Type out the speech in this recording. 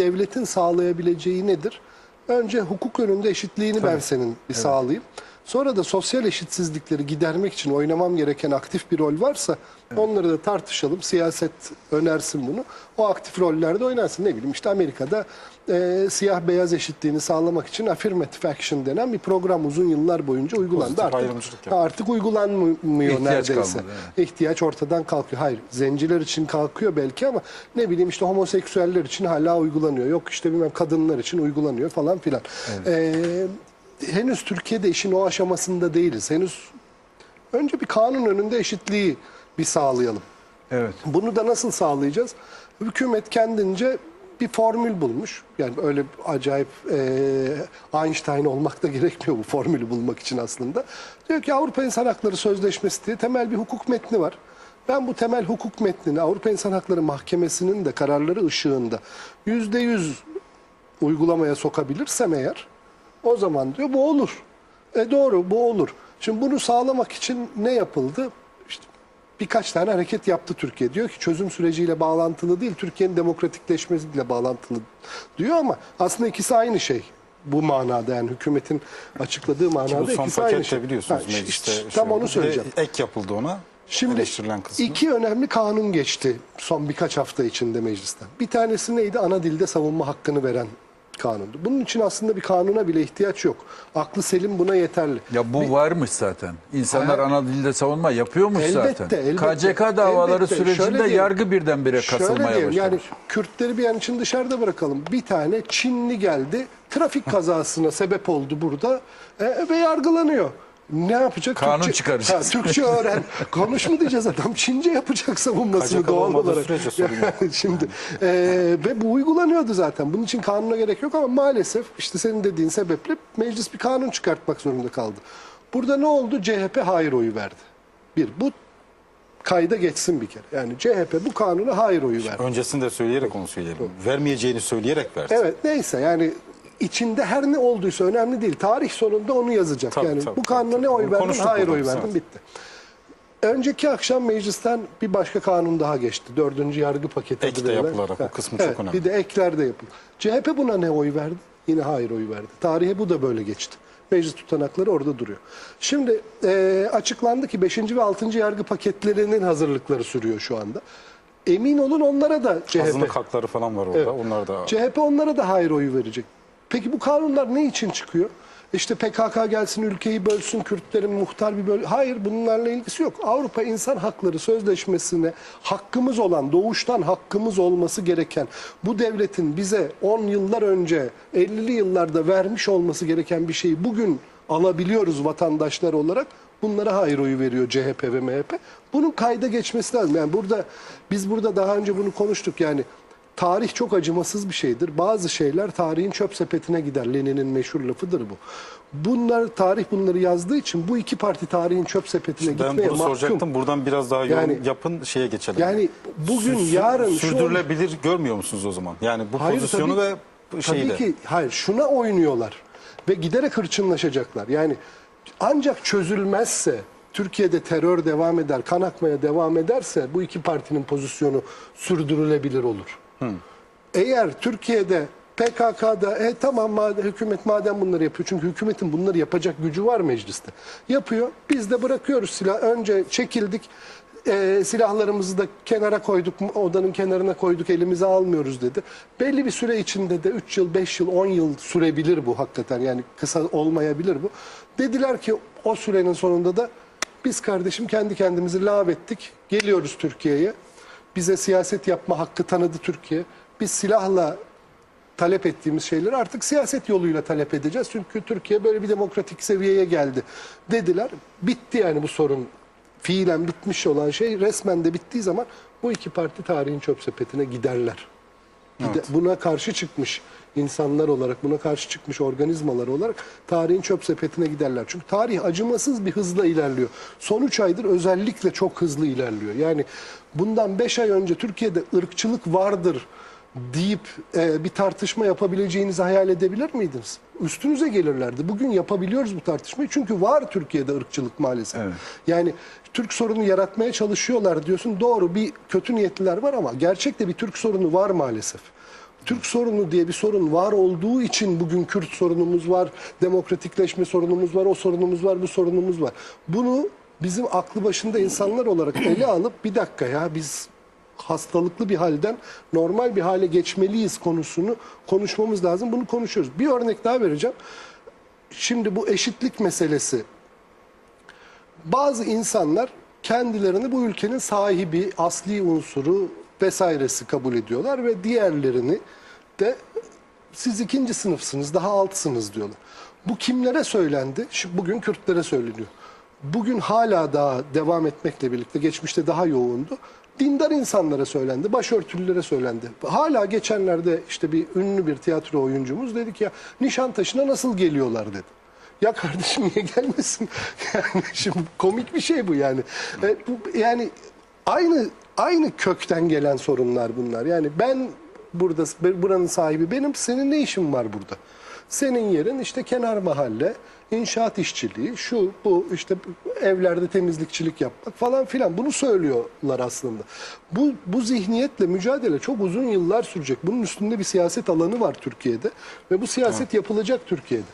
devletin sağlayabileceği nedir? Önce hukuk önünde eşitliğini ben senin bir sağlayayım. Sonra da sosyal eşitsizlikleri gidermek için oynamam gereken aktif bir rol varsa onları da tartışalım. Siyaset önersin bunu. O aktif rollerde oynarsın. Ne bileyim işte Amerika'da e, siyah beyaz eşitliğini sağlamak için affirmative action denen bir program uzun yıllar boyunca uygulandı. Pozitif Artık, yapıyor. artık uygulanmıyor İhtiyaç neredeyse. kalmadı, İhtiyaç ortadan kalkıyor. Hayır zenciler için kalkıyor belki ama ne bileyim işte homoseksüeller için hala uygulanıyor. Yok işte bilmem kadınlar için uygulanıyor falan filan. Ee, henüz Türkiye'de işin o aşamasında değiliz. Henüz önce bir kanun önünde eşitliği bir sağlayalım. Evet. Bunu da nasıl sağlayacağız? Hükümet kendince bir formül bulmuş. Yani öyle acayip e, Einstein olmak da gerekmiyor bu formülü bulmak için aslında. Diyor ki Avrupa İnsan Hakları Sözleşmesi diye temel bir hukuk metni var. Ben bu temel hukuk metnini Avrupa İnsan Hakları Mahkemesi'nin de kararları ışığında yüzde yüz uygulamaya sokabilirsem eğer o zaman diyor bu olur. E doğru bu olur. Şimdi bunu sağlamak için ne yapıldı? İşte birkaç tane hareket yaptı Türkiye. Diyor ki çözüm süreciyle bağlantılı değil, Türkiye'nin demokratikleşmesiyle bağlantılı diyor ama aslında ikisi aynı şey. Bu manada yani hükümetin açıkladığı manada bu son ikisi aynı şey. pakette biliyorsunuz Ha, işte- mecliste. işte şey tam onu söyleyeceğim. Ek yapıldı ona. Şimdi iki önemli kanun geçti son birkaç hafta içinde meclisten. Bir tanesi neydi? Ana dilde savunma hakkını veren kanundu. Bunun için aslında bir kanuna bile ihtiyaç yok. Aklı selim buna yeterli. Ya bu varmış zaten. İnsanlar Hayır. ana dilde savunma yapıyormuş Elbette, zaten. elbette. KCK davaları Elbette. Şöyle sürecinde diyelim. yargı birdenbire Şöyle kasılmaya diyelim, başladı. yani Kürtleri bir an için dışarıda bırakalım. Bir tane Çinli geldi, trafik kazasına sebep oldu burada e, ve yargılanıyor. Ne yapacak? Kanun çıkaracağız. Ha, Türkçe öğren. Konuş mu diyeceğiz adam? Çince yapacak savunmasını doğal olarak. Yani şimdi e, ve bu uygulanıyordu zaten. Bunun için kanuna gerek yok ama maalesef işte senin dediğin sebeple meclis bir kanun çıkartmak zorunda kaldı. Burada ne oldu? CHP hayır oyu verdi. Bir, bu kayda geçsin bir kere. Yani CHP bu kanuna hayır oyu verdi. Öncesinde söyleyerek onu söyleyelim. Vermeyeceğini söyleyerek verdi. Evet neyse yani içinde her ne olduysa önemli değil. Tarih sonunda onu yazacak. Tabii, yani tabii, bu kanuna tabii, ne oy? Konuştuk Hayır oy verdim bitti. Önceki akşam meclisten bir başka kanun daha geçti. Dördüncü yargı paketi. Ek de yapılarak, o Ha, kısmı çok evet, önemli. Bir de ekler de yapıldı. CHP buna ne oy verdi? Yine hayır oy verdi. Tarihe bu da böyle geçti. Meclis tutanakları orada duruyor. Şimdi e, açıklandı ki 5. ve 6. yargı paketlerinin hazırlıkları sürüyor şu anda. Emin olun onlara da CHP Azınlık hakları falan var orada. Evet. Onlar da CHP onlara da hayır oyu verecek. Peki bu kanunlar ne için çıkıyor? İşte PKK gelsin ülkeyi bölsün, Kürtlerin muhtar bir böl... Hayır bunlarla ilgisi yok. Avrupa İnsan Hakları Sözleşmesi'ne hakkımız olan, doğuştan hakkımız olması gereken bu devletin bize 10 yıllar önce, 50'li yıllarda vermiş olması gereken bir şeyi bugün alabiliyoruz vatandaşlar olarak. Bunlara hayır oyu veriyor CHP ve MHP. Bunun kayda geçmesi lazım. Yani burada biz burada daha önce bunu konuştuk. Yani Tarih çok acımasız bir şeydir. Bazı şeyler tarihin çöp sepetine gider. Lenin'in meşhur lafıdır bu. Bunlar tarih bunları yazdığı için bu iki parti tarihin çöp sepetine ben gitmeye bunu mahkum. soracaktım. Buradan biraz daha yorum Yani- yapın şeye geçelim. Yani bugün Sü- yarın şu sürdürülebilir görmüyor musunuz o zaman? Yani bu Hayır, pozisyonu tabii- ve şeyi Tabii ki hayır şuna oynuyorlar ve giderek hırçınlaşacaklar. Yani ancak çözülmezse Türkiye'de terör devam eder, kan akmaya devam ederse bu iki partinin pozisyonu sürdürülebilir olur. Eğer Türkiye'de PKK'da e tamam madem, hükümet madem bunları yapıyor. Çünkü hükümetin bunları yapacak gücü var mecliste. Yapıyor. Biz de bırakıyoruz silah. Önce çekildik. e, silahlarımızı da kenara koyduk. Odanın kenarına koyduk. Elimize almıyoruz dedi. Belli bir süre içinde de 3 yıl, 5 yıl, 10 yıl sürebilir bu hakikaten. Yani kısa olmayabilir bu. Dediler ki o sürenin sonunda da biz kardeşim kendi kendimizi lav ettik. Geliyoruz Türkiye'ye. Bize siyaset yapma hakkı tanıdı Türkiye. Biz silahla talep ettiğimiz şeyleri artık siyaset yoluyla talep edeceğiz. Çünkü Türkiye böyle bir demokratik seviyeye geldi dediler. Bitti yani bu sorun. Fiilen bitmiş olan şey resmen de bittiği zaman bu iki parti tarihin çöp sepetine giderler. Gide- Buna karşı çıkmış insanlar olarak, buna karşı çıkmış organizmalar olarak tarihin çöp sepetine giderler. Çünkü tarih acımasız bir hızla ilerliyor. Son 3 aydır özellikle çok hızlı ilerliyor. Yani bundan 5 ay önce Türkiye'de ırkçılık vardır deyip e, bir tartışma yapabileceğinizi hayal edebilir miydiniz? Üstünüze gelirlerdi. Bugün yapabiliyoruz bu tartışmayı çünkü var Türkiye'de ırkçılık maalesef. Evet. Yani Türk sorunu yaratmaya çalışıyorlar diyorsun. Doğru bir kötü niyetliler var ama gerçekte bir Türk sorunu var maalesef. Türk sorunu diye bir sorun var olduğu için bugün Kürt sorunumuz var, demokratikleşme sorunumuz var, o sorunumuz var, bu sorunumuz var. Bunu bizim aklı başında insanlar olarak ele alıp bir dakika ya biz hastalıklı bir halden normal bir hale geçmeliyiz konusunu konuşmamız lazım. Bunu konuşuyoruz. Bir örnek daha vereceğim. Şimdi bu eşitlik meselesi bazı insanlar kendilerini bu ülkenin sahibi, asli unsuru vesairesi kabul ediyorlar ve diğerlerini de siz ikinci sınıfsınız, daha altsınız diyorlar. Bu kimlere söylendi? Şu- Bugün Kürtlere söyleniyor. Bugün hala daha devam etmekle birlikte, geçmişte daha yoğundu. Dindar insanlara söylendi, başörtülülere söylendi. Hala geçenlerde işte bir ünlü bir tiyatro oyuncumuz dedi ki ya Nişantaşı'na nasıl geliyorlar dedi. Ya kardeşim niye gelmesin? Yani şimdi komik bir şey bu yani. E, bu, yani aynı aynı kökten gelen sorunlar bunlar. Yani ben burada buranın sahibi benim. Senin ne işin var burada? Senin yerin işte kenar mahalle, inşaat işçiliği, şu bu işte evlerde temizlikçilik yapmak falan filan. Bunu söylüyorlar aslında. Bu bu zihniyetle mücadele çok uzun yıllar sürecek. Bunun üstünde bir siyaset alanı var Türkiye'de ve bu siyaset yapılacak Türkiye'de.